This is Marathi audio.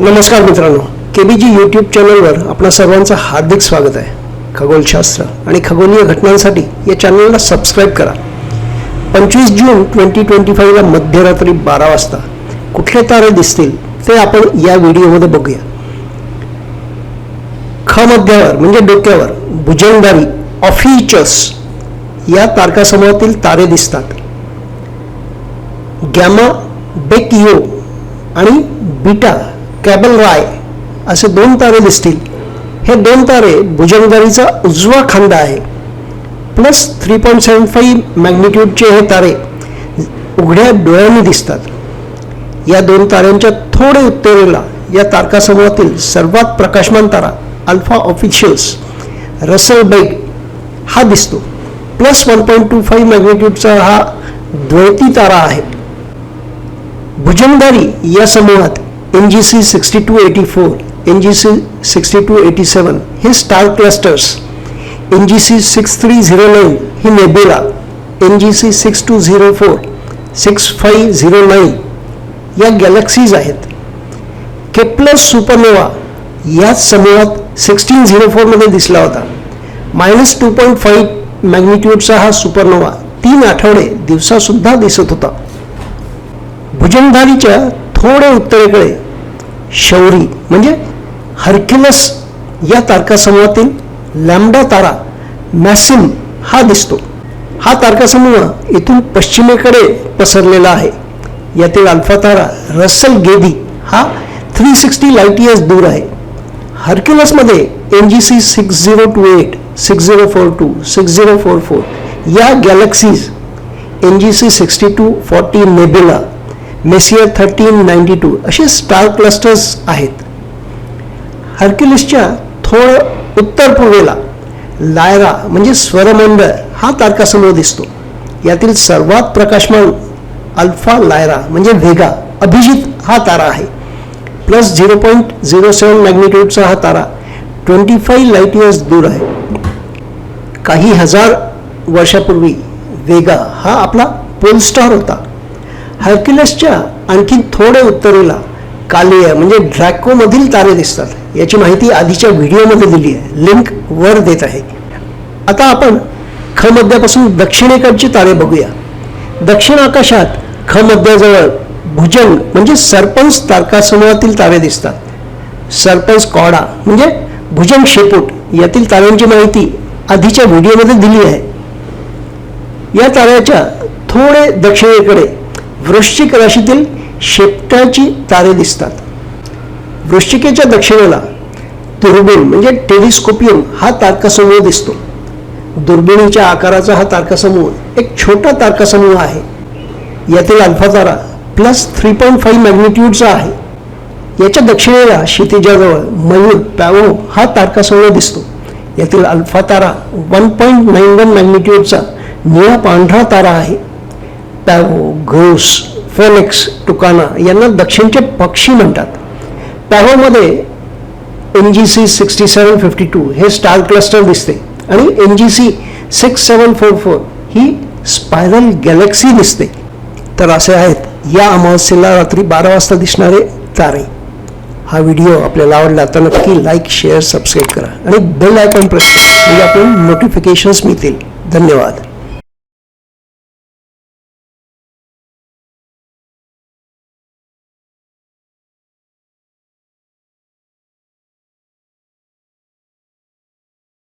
नमस्कार मित्रांनो. के बी जी यूट्यूब चॅनलवर आपल्या सर्वांचं हार्दिक स्वागत आहे. खगोलशास्त्र आणि खगोलीय घटनांसाठी या चॅनलला सबस्क्राईब करा. पंचवीस जून ट्वेंटी ट्वेंटी फाईव्हला मध्यरात्री बारा वाजता कुठले तारे दिसतील ते आपण या व्हिडिओमध्ये बघूया. ख मध्यावर म्हणजे डोक्यावर भुजंगारी ऑफिचस या तारकासमूहातील तारे दिसतात. गॅमा बेकियो आणि बीटा कॅबल राय असे दोन तारे दिसतील. हे दोन तारे भुजंगारीचा उजवा खांदा आहे. Plus three point seven five मॅग्निट्यूडचे हे तारे उघड्या डोळ्यांनी दिसतात. या दोन ताऱ्यांच्या थोडे उत्तरेला या तारकासमूहातील सर्वात प्रकाशमान तारा अल्फा ऑफिशियल्स रसल बेग हा दिसतो. Plus one point two five मॅग्निट्यूडचा हा द्वैती तारा आहे. भुजंगधारी या समूहात N G C sixty two eighty four N G C sixty two eighty seven हे star clusters N G C six three zero nine ही nebula N G C six two zero four six five zero nine या गॅलेक्सीज आहेत. केप्लस सुपरनोवा याच समूहात सिक्स्टीन झिरो फोरमध्ये दिसला होता. मायनस टू पॉईंट फाईव्ह मॅग्निट्यूडचा हा सुपरनोवा तीन आठवडे दिवसासुद्धा दिसत होता. भुजंगधारीच्या थोडे उत्तरेकडे. शौरी म्हणजे हर्क्युलस या तारकासमूहातील लॅम्डा तारा मॅसिम हा दिसतो. हा तारकासमूह इथून पश्चिमेकडे पसरलेला आहे. यातील अल्फा तारा रसल गेदी हा थ्री सिक्स्टी लाइट इयर्स दूर आहे. हर्क्युलसमध्ये N G C six zero two eight six zero four two six zero four four या galaxies N G C sixty two forty nebula Messier thirteen ninety two असे स्टार क्लस्टर्स आहेत. हर्क्युलिसच्या थोडं उत्तर पूर्वेला लायरा म्हणजे स्वरमंडळ हा तारकासमूह दिसतो. यातील सर्वात प्रकाशमान अल्फा लायरा म्हणजे व्हेगा अभिजित हा तारा आहे. Plus zero point zero seven मॅग्निट्यूडचा हा तारा ट्वेंटी फाईव्ह लाइट इयर्स दूर आहे. काही हजार वर्षापूर्वी वेगा हा आपला पोल स्टार होता. हर्क्युलसच्या आणखी थोडे उत्तरेला कालिया म्हणजे ड्रॅकोमधील तारे दिसतात. याची माहिती आधीच्या व्हिडिओमध्ये दिली आहे. लिंक वर देत आहे. आता आपण ख मध्यापासून दक्षिणेकडचे तारे बघूया. दक्षिण आकाशात ख मध्याजवळ भुजंग म्हणजे सरपंच तारकासमूहातील तारे दिसतात. सरपंच कॉडा म्हणजे भुजंग शेपूट यातील ताऱ्यांची माहिती आधीच्या व्हिडिओमध्ये दिली आहे. या ताऱ्याच्या थोडे दक्षिणेकडे वृश्चिक राशीतील शेपटाची तारे दिसतात. वृश्चिकेच्या दक्षिणेला दुर्बीण म्हणजे टेलिस्कोपियम हा तारकासमूह दिसतो. दुर्बिणीच्या आकाराचा हा तारकासमूह एक छोटा तारकासमूह आहे. यातील अल्फा तारा प्लस थ्री पॉईंट फाईव्ह मॅग्निट्यूडचा आहे. याच्या दक्षिणेला क्षितिजाजवळ मयूर पॅवो हा तारकासमूह दिसतो. यातील अल्फा तारा वन पॉईंट नाईन वन मॅग्निट्यूडचा निळा पांढरा तारा आहे. पॅ घोस फेनिक्स टुकाना यांना दक्षिणचे पक्षी म्हणतात. पॅहोमध्ये N G C sixty seven fifty two हे स्टार क्लस्टर दिसते आणि N G C six seven four four ही स्पायरल गॅलेक्सी दिसते. तर असे आहेत या अमावस्येला रात्री बारा वाजता दिसणारे तारे. हा व्हिडिओ आपल्याला आवडला तर नक्की लाईक शेअर सबस्क्राईब करा आणि बेल आयकॉन प्रेस करा म्हणजे आपण नोटिफिकेशन्स मिळतील. धन्यवाद.